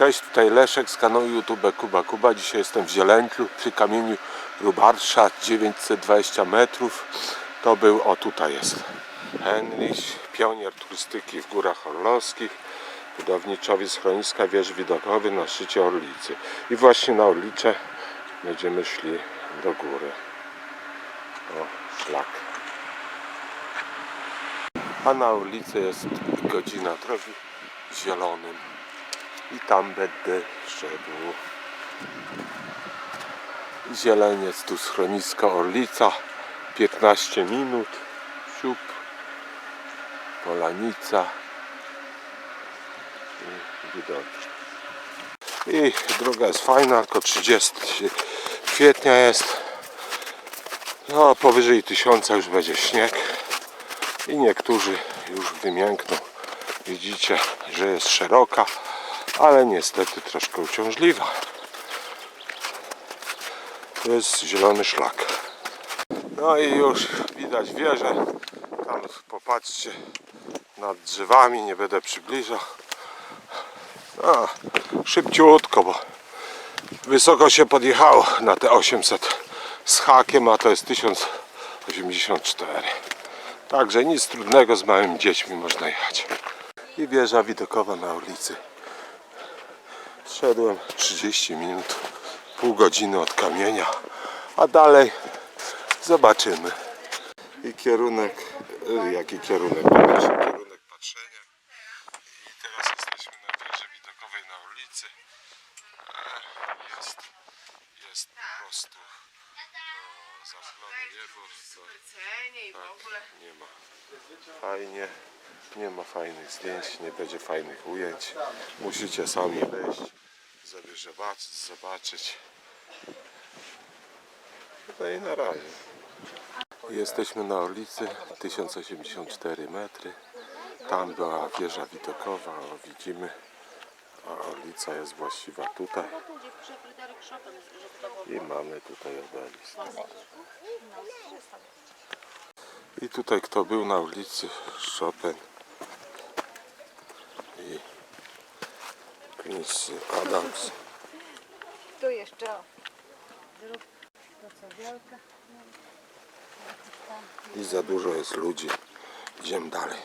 Cześć, tutaj Leszek z kanału YouTube Kuba Kuba. Dzisiaj jestem w Zielęciu przy kamieniu Rubarsza 920 metrów. To był, o tutaj jest Henryś, pionier turystyki w Górach Orlowskich, budowniczowi schroniska wież widokowy na szczycie Orlicy. I właśnie na Orlicze będziemy szli do góry. O, szlak. A na ulicy jest godzina drogi zielonym i tam będę szedł. Zieleniec, tu schronisko Orlica, 15 minut, siup, Polanica i widoki. I droga jest fajna, tylko 30 kwietnia jest. No, powyżej 1000 już będzie śnieg i niektórzy już wymiękną. Widzicie, że jest szeroka, ale niestety troszkę uciążliwa. To jest zielony szlak. No i już widać wieżę. Tam popatrzcie nad drzewami, nie będę przybliżał. A, szybciutko, bo wysoko się podjechało na te 800 z hakiem, a to jest 1084. Także nic trudnego z małymi dziećmi można jechać. I wieża widokowa na ulicy. Szedłem 30 minut, pół godziny od kamienia, a dalej zobaczymy. I kierunek, y, jaki kierunek, kierunek patrzenia. I teraz jesteśmy na wieży widokowej na ulicy. E, Jest, jest po prostu o, zamglone niebo. ogóle. nie ma. Fajnie. Nie ma fajnych zdjęć, nie będzie fajnych ujęć. Musicie sami wejść, sobie zobaczyć. zobaczyć. No i na razie. Jesteśmy na ulicy 1084 metry. Tam była wieża widokowa, o, widzimy. A ulica jest właściwa tutaj. I mamy tutaj obelisk. I tutaj kto był na ulicy Chopin Quincy Adams. Tu jeszcze o. Zrób to co wielka. I za dużo jest ludzi. Idziemy dalej.